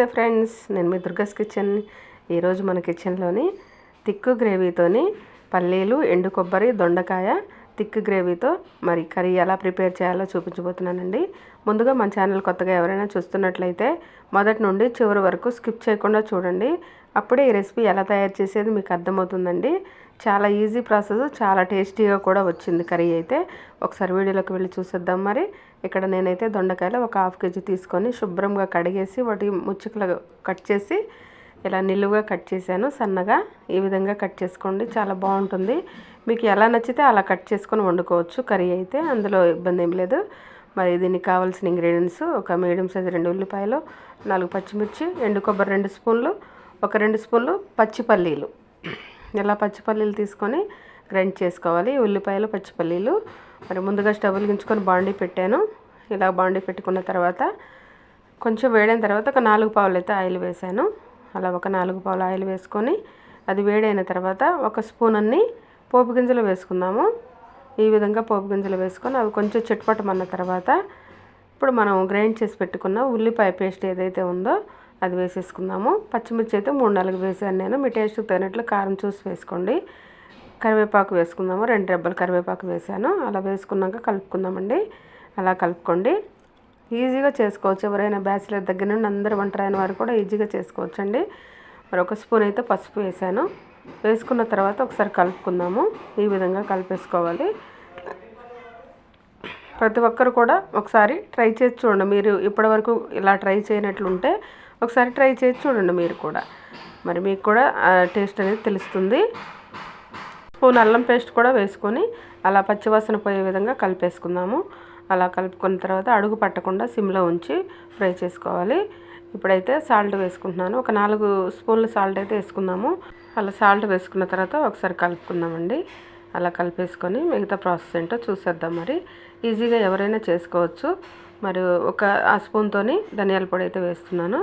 నమస్తే ఫ్రెండ్స్ నేను మీ దుర్గస్ కిచెన్. ఈరోజు మన కిచెన్లోని తిక్కు గ్రేవీతోని పల్లీలు ఎండు కొబ్బరి దొండకాయ థిక్ గ్రేవీతో మరి కర్రీ ఎలా ప్రిపేర్ చేయాలో చూపించబోతున్నానండి. ముందుగా మన ఛానల్ కొత్తగా ఎవరైనా చూస్తున్నట్లయితే మొదటి నుండి చివరి వరకు స్కిప్ చేయకుండా చూడండి. అప్పుడే ఈ రెసిపీ ఎలా తయారు చేసేది మీకు అర్థమవుతుందండి. చాలా ఈజీ ప్రాసెస్ చాలా టేస్టీగా కూడా వచ్చింది కర్రీ అయితే. ఒకసారి వీడియోలోకి వెళ్ళి చూసేద్దాం మరి. ఇక్కడ నేనైతే దొండకాయలు ఒక హాఫ్ కేజీ తీసుకొని శుభ్రంగా కడిగేసి వాటి ముచ్చుకలు కట్ చేసి ఇలా నిలువుగా కట్ చేశాను. సన్నగా ఈ విధంగా కట్ చేసుకోండి. చాలా బాగుంటుంది. మీకు ఎలా నచ్చితే అలా కట్ చేసుకొని వండుకోవచ్చు. కర్రీ అయితే అందులో ఇబ్బంది ఏం లేదు. మరి దీనికి కావాల్సిన ఇంగ్రీడియంట్స్ ఒక మీడియం సైజ్ రెండు ఉల్లిపాయలు నాలుగు పచ్చిమిర్చి ఎండు కొబ్బరి రెండు స్పూన్లు ఒక రెండు స్పూన్లు పచ్చిపల్లీలు. ఇలా పచ్చిపల్లీలు తీసుకొని గ్రైండ్ చేసుకోవాలి. ఉల్లిపాయలు పచ్చిపల్లీలు. మరి ముందుగా స్టవ్ వెలిగించుకొని బాండీ పెట్టాను. ఇలా బాండీ పెట్టుకున్న తర్వాత కొంచెం వేడైన తర్వాత ఒక నాలుగు పావులు అయితే ఆయిల్ వేసాను. అలా ఒక నాలుగు పావులు ఆయిల్ వేసుకొని అది వేడైన తర్వాత ఒక స్పూన్ అన్ని పోపు గింజలు వేసుకుందాము. ఈ విధంగా పోపు గింజలు వేసుకొని అవి కొంచెం చిట్పటమన్న తర్వాత ఇప్పుడు మనం గ్రైండ్ చేసి పెట్టుకున్న ఉల్లిపాయ పేస్ట్ ఏదైతే ఉందో అది వేసేసుకుందాము. పచ్చిమిర్చి అయితే మూడు నాలుగు వేసాను నేను. మీ టేస్ట్కి తగినట్లు కారం చూసి వేసుకోండి. కరివేపాకు వేసుకుందాము. రెండు రెబ్బలు కరివేపాకు వేసాను. అలా వేసుకున్నాక కలుపుకుందామండి. అలా కలుపుకోండి. ఈజీగా చేసుకోవచ్చు. ఎవరైనా బ్యాచిలర్ దగ్గర నుండి అందరు వంట రాని వారు కూడా ఈజీగా చేసుకోవచ్చండి. మరి ఒక స్పూన్ అయితే పసుపు వేసాను. వేసుకున్న తర్వాత ఒకసారి కలుపుకుందాము. ఈ విధంగా కలిపేసుకోవాలి. ప్రతి ఒక్కరు కూడా ఒకసారి ట్రై చేసి చూడండి. మీరు ఇప్పటివరకు ఇలా ట్రై చేయనట్లుంటే ఒకసారి ట్రై చేసి చూడండి మీరు కూడా. మరి మీకు కూడా టేస్ట్ అనేది తెలుస్తుంది. స్పూన్ అల్లం పేస్ట్ కూడా వేసుకొని అలా పచ్చివాసన పోయే విధంగా కలిపేసుకుందాము. అలా కలుపుకున్న తర్వాత అడుగు పట్టకుండా సిమ్లో ఉంచి ఫ్రై చేసుకోవాలి. ఇప్పుడైతే సాల్ట్ వేసుకుంటున్నాను. ఒక నాలుగు స్పూన్లు సాల్ట్ అయితే వేసుకున్నాము అలా సాల్ట్ వేసుకున్న తర్వాత ఒకసారి కలుపుకుందామండి. అలా కలిపేసుకొని మిగతా ప్రాసెస్ ఏంటో చూసేద్దాం మరి. ఈజీగా ఎవరైనా చేసుకోవచ్చు. మరి ఒక ఆ స్పూన్తోని ధనియాల పొడి అయితే వేస్తున్నాను.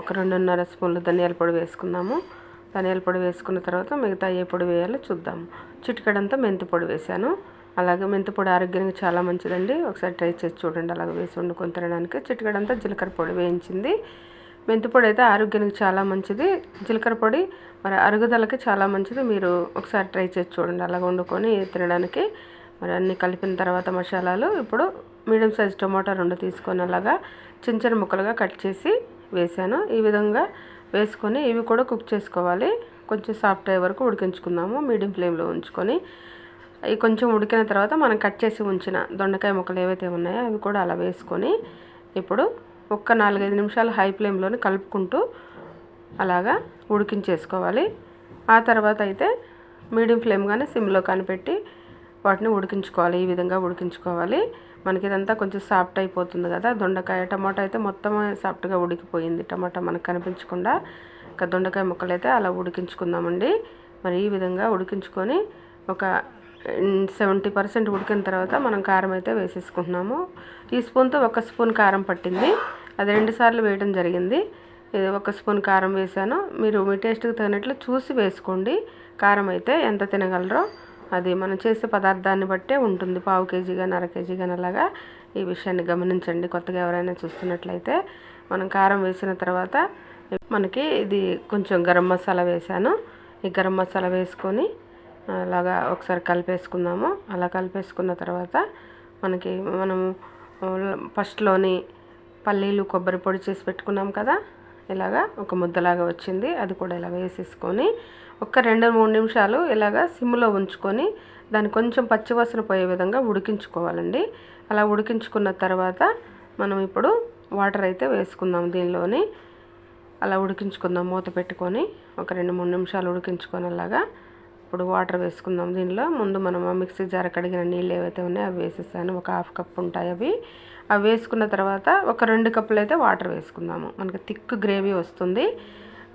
ఒక రెండున్నర స్పూన్లు ధనియాల పొడి వేసుకున్నాము ధనియాల పొడి వేసుకున్న తర్వాత మిగతా ఏ పొడి వేయాలో చూద్దాము చిటికడంతా మెంతి పొడి వేసాను అలాగే మెంతి పొడి ఆరోగ్యానికి చాలా మంచిదండి. ఒకసారి ట్రై చేసి చూడండి. అలాగే వేసి వండుకొని తినడానికి చిటికడంతా జీలకర్ర పొడి వేయించింది. మెంతి పొడి అయితే ఆరోగ్యానికి చాలా మంచిది. జీలకర్ర పొడి మరి అరుగుదలకి చాలా మంచిది. మీరు ఒకసారి ట్రై చేసి చూడండి. అలాగ వండుకొని తినడానికి మరి అన్నీ కలిపిన తర్వాత మసాలాలు ఇప్పుడు మీడియం సైజ్ టొమాటో రెండు తీసుకొని అలాగా చిన్న చిన్న ముక్కలుగా కట్ చేసి వేసాను ఈ విధంగా వేసుకొని ఇవి కూడా కుక్ చేసుకోవాలి. కొంచెం సాఫ్ట్ అయ్యే వరకు ఉడికించుకుందాము. మీడియం ఫ్లేమ్లో ఉంచుకొని అవి కొంచెం ఉడికిన తర్వాత మనం కట్ చేసి ఉంచిన దొండకాయ ముక్కలు ఏవైతే ఉన్నాయో అవి కూడా అలా వేసుకొని ఇప్పుడు ఒక్క నాలుగైదు నిమిషాలు హై ఫ్లేమ్లోనే కలుపుకుంటూ అలాగా ఉడికించేసుకోవాలి. ఆ తర్వాత అయితే మీడియం ఫ్లేమ్ కానీ సిమ్లో కనిపెట్టి వాటిని ఉడికించుకోవాలి. ఈ విధంగా ఉడికించుకోవాలి. మనకి ఇదంతా కొంచెం సాఫ్ట్ అయిపోతుంది కదా. దొండకాయ టమాటా అయితే మొత్తం సాఫ్ట్గా ఉడికిపోయింది. టమాటా మనకు కనిపించకుండా ఇంకా దొండకాయ ముక్కలు అయితే అలా ఉడికించుకుందామండి. మరి ఈ విధంగా ఉడికించుకొని ఒక సెవెంటీ పర్సెంట్ ఉడికిన తర్వాత మనం కారం అయితే వేసేసుకుంటున్నాము. ఈ స్పూన్తో ఒక స్పూన్ కారం పట్టింది. అది రెండు సార్లు వేయడం జరిగింది. ఒక స్పూన్ కారం వేసాను. మీరు మీ టేస్ట్కి తగినట్లు చూసి వేసుకోండి. కారం అయితే ఎంత తినగలరో అది మనం చేసే పదార్థాన్ని బట్టే ఉంటుంది. పావు కేజీ కానీ అర కేజీ కానీ అలాగా ఈ విషయాన్ని గమనించండి. కొత్తగా ఎవరైనా చూస్తున్నట్లయితే మనం కారం వేసిన తర్వాత మనకి ఇది కొంచెం గరం మసాలా వేసాను. ఈ గరం మసాలా వేసుకొని అలాగా ఒకసారి కలిపేసుకుందాము. అలా కలిపేసుకున్న తర్వాత మనకి మనము ఫస్ట్లోని పల్లీలు కొబ్బరి పొడి చేసి పెట్టుకున్నాం కదా? ఇలాగా ఒక ముద్దలాగా వచ్చింది. అది కూడా ఇలా వేసేసుకొని ఒక రెండు మూడు నిమిషాలు ఇలాగా సిమ్లో ఉంచుకొని దాన్ని కొంచెం పచ్చివాసన పోయే విధంగా ఉడికించుకోవాలండి. అలా ఉడికించుకున్న తర్వాత మనం ఇప్పుడు వాటర్ అయితే వేసుకుందాం దీనిలోని. అలా ఉడికించుకుందాం మూత పెట్టుకొని ఒక రెండు మూడు నిమిషాలు ఉడికించుకొని అలాగా ఇప్పుడు వాటర్ వేసుకుందాం దీనిలో. ముందు మనం మిక్సీ జార్ కడిగిన నీళ్ళు ఏవైతే ఉన్నాయో అవి వేసేసాను. ఒక హాఫ్ కప్ ఉంటాయి అవి. అవి వేసుకున్న తర్వాత ఒక రెండు కప్పులు అయితే వాటర్ వేసుకుందాము. మనకి థిక్ గ్రేవీ వస్తుంది.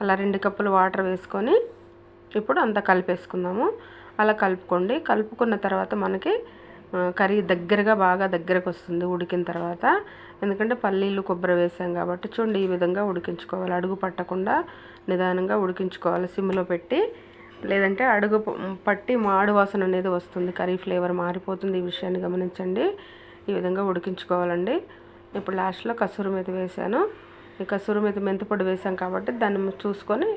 అలా రెండు కప్పులు వాటర్ వేసుకొని ఇప్పుడు అంతా కలిపేసుకుందాము. అలా కలుపుకోండి. కలుపుకున్న తర్వాత మనకి కర్రీ దగ్గరగా బాగా దగ్గరకు వస్తుంది ఉడికిన తర్వాత. ఎందుకంటే పల్లీలు కొబ్బరి వేసాం కాబట్టి చూడండి ఈ విధంగా ఉడికించుకోవాలి. అడుగు పట్టకుండా నిదానంగా ఉడికించుకోవాలి. సిమ్లో పెట్టి లేదంటే అడుగు పట్టి మాడు వాసన అనేది వస్తుంది. కర్రీ ఫ్లేవర్ మారిపోతుంది. ఈ విషయాన్ని గమనించండి. ఈ విధంగా ఉడికించుకోవాలండి. ఇప్పుడు లాస్ట్లో కసూరి మీద వేసాను ఈ కసూరి మీద మెంతిపొడి వేసాం కాబట్టి దాన్ని చూసుకొని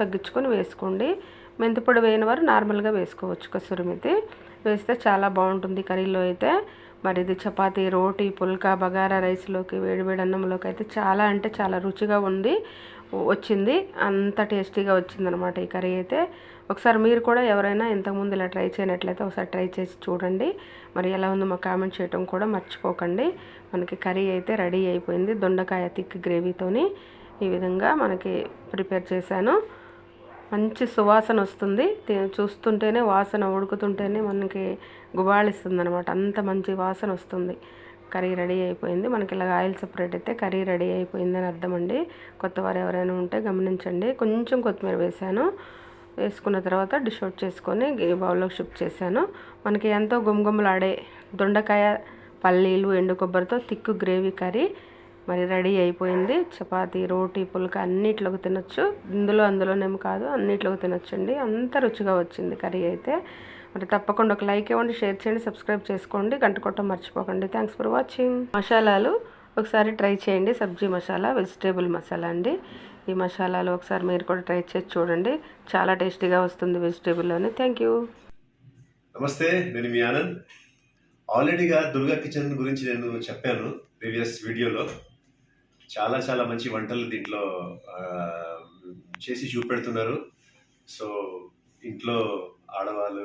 తగ్గించుకొని వేసుకోండి. మెంతిపొడి వేయని వారు నార్మల్గా వేసుకోవచ్చు కసూరి మెతి. వేస్తే చాలా బాగుంటుంది కర్రీలో అయితే. మరి ఇది చపాతీ రోటీ పుల్కా బగారా రైస్లోకి వేడివేడి అన్నంలోకి అయితే చాలా అంటే చాలా రుచిగా ఉంది. వచ్చింది. అంత టేస్టీగా వచ్చిందనమాట ఈ కర్రీ అయితే. ఒకసారి మీరు కూడా ఎవరైనా ఇంతకుముందు ఇలా ట్రై చేయనట్లయితే ఒకసారి ట్రై చేసి చూడండి. మరి ఎలా ఉందో మాకు కామెంట్ చేయడం కూడా మర్చిపోకండి. మనకి కర్రీ అయితే రెడీ అయిపోయింది. దొండకాయ థిక్ గ్రేవీతోని ఈ విధంగా మనకి ప్రిపేర్ చేశాను. మంచి సువాసన వస్తుంది. చూస్తుంటేనే వాసన ఉడుకుతుంటేనే మనకి గుబాళిస్తుంది అనమాట అంత మంచి వాసన వస్తుంది. కర్రీ రెడీ అయిపోయింది. మనకి ఇలా ఆయిల్ సపరేట్ అయితే కర్రీ రెడీ అయిపోయింది అని అర్థం అండి కొత్తవారు ఎవరైనా ఉంటే గమనించండి. కొంచెం కొత్తిమీర వేసాను వేసుకున్న తర్వాత డిష్ అవుట్ చేసుకొని ఈ బౌల్లోకి షిఫ్ట్ చేశాను. మనకి ఎంతో గుమగుమలాడే దొండకాయ పల్లీలు ఎండు కొబ్బరితో తిక్కు గ్రేవీ కర్రీ మరి రెడీ అయిపోయింది. చపాతీ రోటీ పుల్క అన్నిట్లోకి తినొచ్చు. ఇందులో అందులోనేమి కాదు అన్నిట్లోకి తినొచ్చండి. అంత రుచిగా వచ్చింది కర్రీ అయితే. మరి తప్పకుండా ఒక లైక్ ఇవ్వండి షేర్ చేయండి సబ్స్క్రైబ్ చేసుకోండి. గంట కొట్టం మర్చిపోకండి. థ్యాంక్స్ ఫర్ వాచింగ్ మసాలాలు ఒకసారి ట్రై చేయండి. సబ్జీ మసాలా వెజిటేబుల్ మసాలా అండి. ఈ మసాలాలు ఒకసారి మీరు కూడా ట్రై చేసి చూడండి. చాలా టేస్టీగా వస్తుంది వెజిటేబుల్లోనే. థ్యాంక్ యూ నమస్తే నేను మీ ఆనంద్. ఆల్రెడీగా దుర్గా కిచెన్ గురించి నేను చెప్పాను ప్రీవియస్ వీడియోలో. చాలా చాలా మంచి వంటలు దీంట్లో చేసి చూపెడుతున్నారు. సో ఇంట్లో ఆడవాళ్ళు